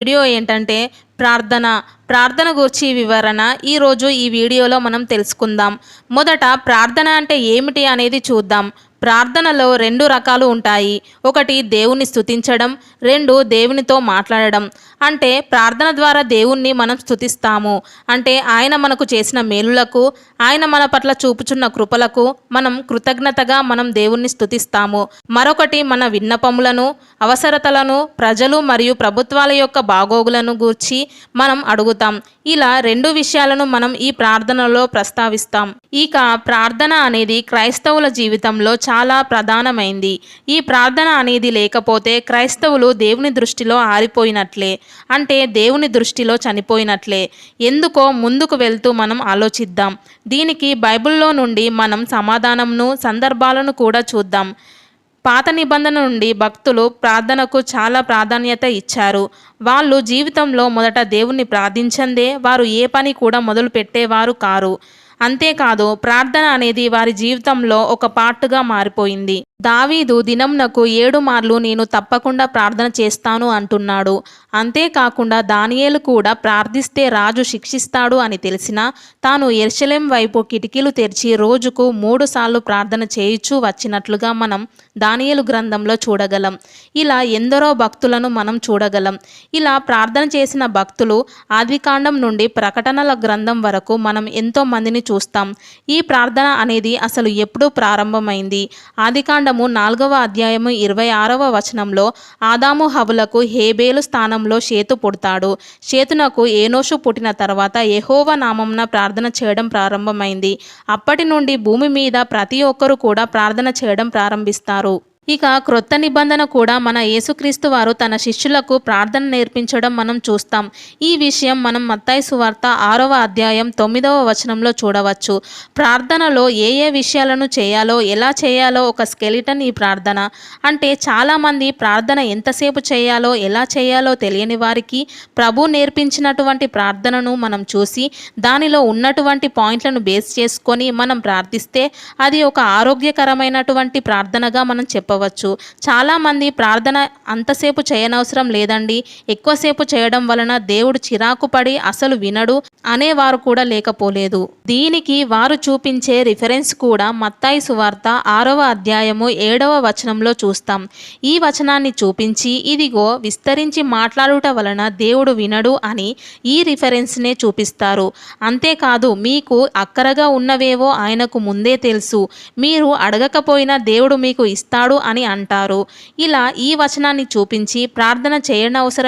Video ఏంటంటే ప్రార్థన ప్రార్థన గురించి వివరణ. ఈరోజు ఈ వీడియోలో మనం తెలుసుకుందాం. మొదట ప్రార్థన అంటే ఏమిటి అనేది చూద్దాం. ప్రార్థనలో రెండు రకాలు ఉంటాయి. ఒకటి దేవుణ్ణి స్థుతించడం రెండు దేవునితో మాట్లాడడం. అంటే ప్రార్థన ద్వారా దేవుణ్ణి మనం స్థుతిస్తాము అంటే ఆయన మనకు చేసిన మేలులకు ఆయన మన పట్ల చూపుచున్న కృపలకు మనం కృతజ్ఞతగా మనం దేవుణ్ణి స్థుతిస్తాము మరొకటి మన విన్నపములను అవసరతలను ప్రజలు మరియు ప్రభుత్వాల యొక్క బాగోగులను గూర్చి మనం అడుగుతాం. ఇలా రెండు విషయాలను మనం ఈ ప్రార్థనలో ప్రస్తావిస్తాం. ఇక ప్రార్థన అనేది క్రైస్తవుల జీవితంలో చాలా ప్రధానమైంది. ఈ ప్రార్థన అనేది లేకపోతే క్రైస్తవులు దేవుని దృష్టిలో ఆరిపోయినట్లే. అంటే దేవుని దృష్టిలో చనిపోయినట్లే. ఎందుకో ముందుకు వెళ్తూ మనం ఆలోచిద్దాం. దీనికి బైబిల్లో నుండి మనం సమాధానంను సందర్భాలను కూడా చూద్దాం. పాత నిబంధన నుండి భక్తులు ప్రార్థనకు చాలా ప్రాధాన్యత ఇచ్చారు. వాళ్ళు జీవితంలో మొదట దేవుణ్ణి ప్రార్థించందే వారు ఏ పని కూడా మొదలు పెట్టేవారు కారు. అంతేకాదు ప్రార్థన అనేది వారి జీవితంలో ఒక పార్ట్గా మారిపోయింది. దావీదు దినంనకు ఏడు మార్లు నేను తప్పకుండా ప్రార్థన చేస్తాను అంటున్నాడు. అంతేకాకుండా దానియేలు కూడా ప్రార్థిస్తే రాజు శిక్షిస్తాడు అని తెలిసినా తాను ఎర్షలేం వైపు కిటికీలు తెరిచి రోజుకు మూడు సార్లు ప్రార్థన చేయిచూ వచ్చినట్లుగా మనం దానియేలు గ్రంథంలో చూడగలం. ఇలా ఎందరో భక్తులను మనం చూడగలం. ఇలా ప్రార్థన చేసిన భక్తులు ఆదికాండం నుండి ప్రకటనల గ్రంథం వరకు మనం ఎంతో మందిని చూస్తాం. ఈ ప్రార్థన అనేది అసలు ఎప్పుడు ప్రారంభమైంది. ఆదికాండము నాలుగవ అధ్యాయము ఇరవై ఆరవ వచనంలో ఆదాము హవులకు హేబేలు స్థానంలో షేతు పుడతాడు. షేతునకు ఏనోషు పుట్టిన తర్వాత ఎహోవ నామంన ప్రార్థన చేయడం ప్రారంభమైంది. అప్పటి నుండి భూమి మీద ప్రతి ఒక్కరూ కూడా ప్రార్థన చేయడం ప్రారంభిస్తారు. ఇక క్రొత్త నిబంధన కూడా మన యేసుక్రీస్తు వారు తన శిష్యులకు ప్రార్థన నేర్పించడం మనం చూస్తాం. ఈ విషయం మనం మత్తాయి సువార్త ఆరవ అధ్యాయం తొమ్మిదవ వచనంలో చూడవచ్చు. ప్రార్థనలో ఏ ఏ విషయాలను చేయాలో ఎలా చేయాలో ఒక స్కెలిటన్ ఈ ప్రార్థన. అంటే చాలామంది ప్రార్థన ఎంతసేపు చేయాలో ఎలా చేయాలో తెలియని వారికి ప్రభు నేర్పించినటువంటి ప్రార్థనను మనం చూసి దానిలో ఉన్నటువంటి పాయింట్లను బేస్ చేసుకొని మనం ప్రార్థిస్తే అది ఒక ఆరోగ్యకరమైనటువంటి ప్రార్థనగా మనం చెప్పవచ్చు. చాలామంది ప్రార్థన అంతసేపు చేయనవసరం లేదండి. ఎక్కువసేపు చేయడం వలన దేవుడు చిరాకు పడి అసలు వినడు అనేవారు కూడా లేకపోలేదు. దీనికి వారు చూపించే రిఫరెన్స్ కూడా మత్తాయి సువార్త ఆరవ అధ్యాయము ఏడవ వచనంలో చూస్తాం. ఈ వచనాన్ని చూపించి ఇదిగో విస్తరించి మాట్లాడుట వలన దేవుడు వినడు అని ఈ రిఫరెన్స్నే చూపిస్తారు. అంతేకాదు మీకు అక్కరగా ఉన్నవేవో ఆయనకు ముందే తెలుసు. మీరు అడగకపోయినా దేవుడు మీకు ఇస్తాడు అని అంటారు. ఇలా ఈ వచనాన్ని చూపించి ప్రార్థన చేయనవసరం